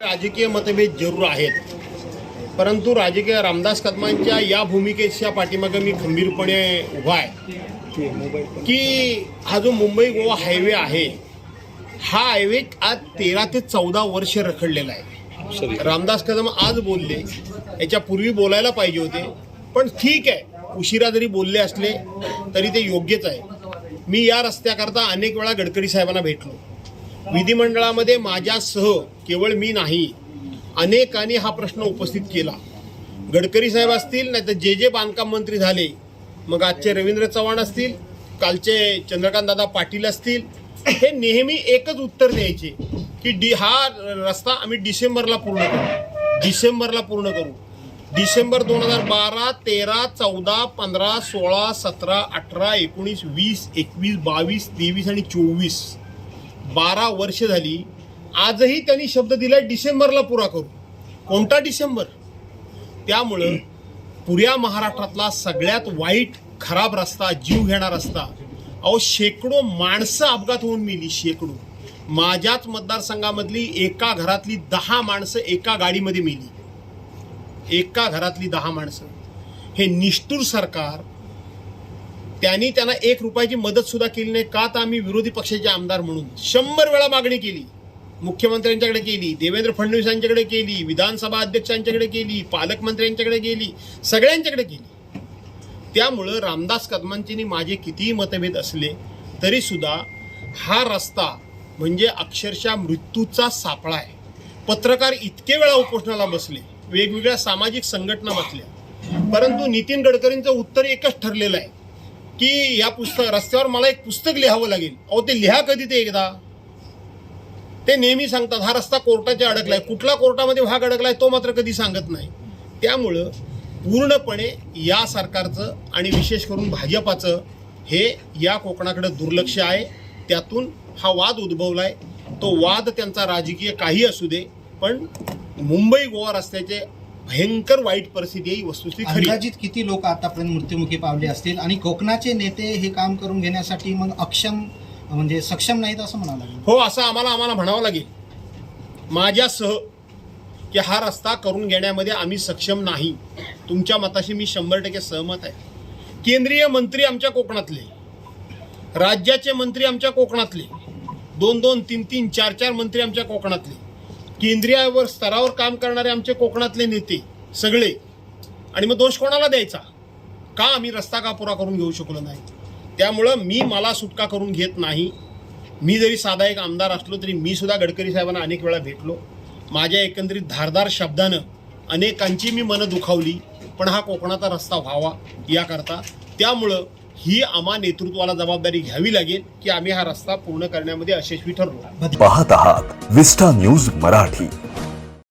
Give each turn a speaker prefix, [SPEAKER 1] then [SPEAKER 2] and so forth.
[SPEAKER 1] राजकीय मतभेद जरूर आहेत. परंतु राजकीय रामदास कदमांच्या या भूमिकेच्या पाठीमागे मी खंबीरपणे उभा आहे. की हा जो मुंबई गोवा हायवे आहे हा हायवे आज तेरा ते चौदा वर्ष रखडलेला आहे. रामदास कदम आज बोलले याच्यापूर्वी बोलायला पाहिजे होते पण ठीक आहे उशिरा जरी बोलले असले तरी ते योग्यच आहे. मी या रस्त्याकरता अनेक वेळा गडकरी साहेबांना भेटलो. विधिमंडळामध्ये माझ्यासह केवळ मी नाही अनेकांनी हा प्रश्न उपस्थित केला. गडकरी साहेब असतील नाही तर जे जे बांधकाम मंत्री झाले मग आजचे रवींद्र चव्हाण असतील कालचे चंद्रकांत दादा पाटील असतील हे नेहमी एकच उत्तर द्यायचे की डी हा रस्ता आम्ही डिसेंबरला पूर्ण करू. डिसेंबरला पूर्ण करू. डिसेंबर दोन हजार बारा तेरा चौदा पंधरा सोळा सतरा अठरा एकोणीस वीस एकवीस बावीस तेवीस आणि चोवीस. बारा वर्ष झाली. आजही त्यांनी शब्द दिला डिसेंबरला पुरा करू कोणता डिसेंबर? त्यामुळं पुऱ्या महाराष्ट्रातला सगळ्यात वाईट खराब रस्ता जीव घेणारा रस्ता. अहो शेकडो माणसं अपघात होऊन मिली शेकडो. माझ्याच मतदारसंघामधली एका घरातली दहा माणसं एका गाडीमध्ये मिली. एका घरातली दहा माणसं. हे निष्ठूर सरकार त्यांनी त्यांना एक रुपयाची मदत सुद्धा केली नाही. का तर आम्ही विरोधी पक्षाचे आमदार म्हणून शंभर वेळा मागणी केली. मुख्यमंत्र्यांच्याकडे केली देवेंद्र फडणवीस यांच्याकडे केली विधानसभा अध्यक्षांच्याकडे केली पालकमंत्र्यांच्याकडे केली सगळ्यांच्याकडे केली. त्यामुळं रामदास कदमांची माझे कितीही मतभेद असले तरी सुद्धा हा रस्ता म्हणजे अक्षरशः मृत्यूचा सापळा आहे. पत्रकार इतके वेळा उपोषणाला बसले वेगवेगळ्या सामाजिक संघटना बसल्या. परंतु नितीन गडकरींचं उत्तर एकच ठरलेलं आहे. की या पुस्तक रस्त्यावर मला एक पुस्तक लिहावं लागेल. अहो ते लिहा कधी ते एकदा? ते नेहमी सांगतात हा रस्ता कोर्टाच्या अडकलाय. कुठला कोर्टामध्ये भाग अडकलाय तो मात्र कधी सांगत नाही. त्यामुळं पूर्णपणे या सरकारचं आणि विशेष करून भाजपाचं हे या कोकणाकडे दुर्लक्ष आहे. त्यातून हा वाद उद्भवलाय. तो वाद त्यांचा राजकीय काही असू दे पण मुंबई गोवा रस्त्याचे भयंकर वाईट परिस्थिती ही वस्तुस्थिती खरी आहे.
[SPEAKER 2] अंदाजित किती लोक आतापर्यंत मृत्युमुखी पावले असतील? आणि कोकणाचे नेते हे काम करून घेण्यासाठी मग अक्षम म्हणजे सक्षम नाहीत असं म्हणावं लागेल.
[SPEAKER 1] हो असं आम्हाला आम्हाला म्हणावं लागेल. माझ्यासह की हा रस्ता करून घेण्यामध्ये आम्ही सक्षम नाही. तुमच्या मताशी मी शंभर टक्के सहमत आहे. केंद्रीय मंत्री आमच्या कोकणातले राज्याचे मंत्री आमच्या कोकणातले दोन दोन तीन तीन चार चार मंत्री आमच्या कोकणातले केंद्रीयावर स्तरावर काम करणारे आमचे कोकणातले नेते सगळे. आणि मग दोष कोणाला द्यायचा? का आम्ही रस्ता का पुरा करून घेऊ शकलो नाही? त्यामुळं मी मला सुटका करून घेत नाही. मी जरी साधा एक आमदार असलो तरी मी सुद्धा गडकरी साहेबांना अनेक वेळा भेटलो. माझ्या एकंदरीत धारदार शब्दानं अनेकांची मी मनं दुखावली पण हा कोकणाचा रस्ता व्हावा याकरता. त्यामुळं ही आम्हा नेतृत्वाला जबाबदारी घ्यावी लागेल की आम्ही हा रस्ता पूर्ण करण्यामध्ये यशस्वी ठरलो.
[SPEAKER 3] पाहत आहात विस्टा न्यूज मराठी.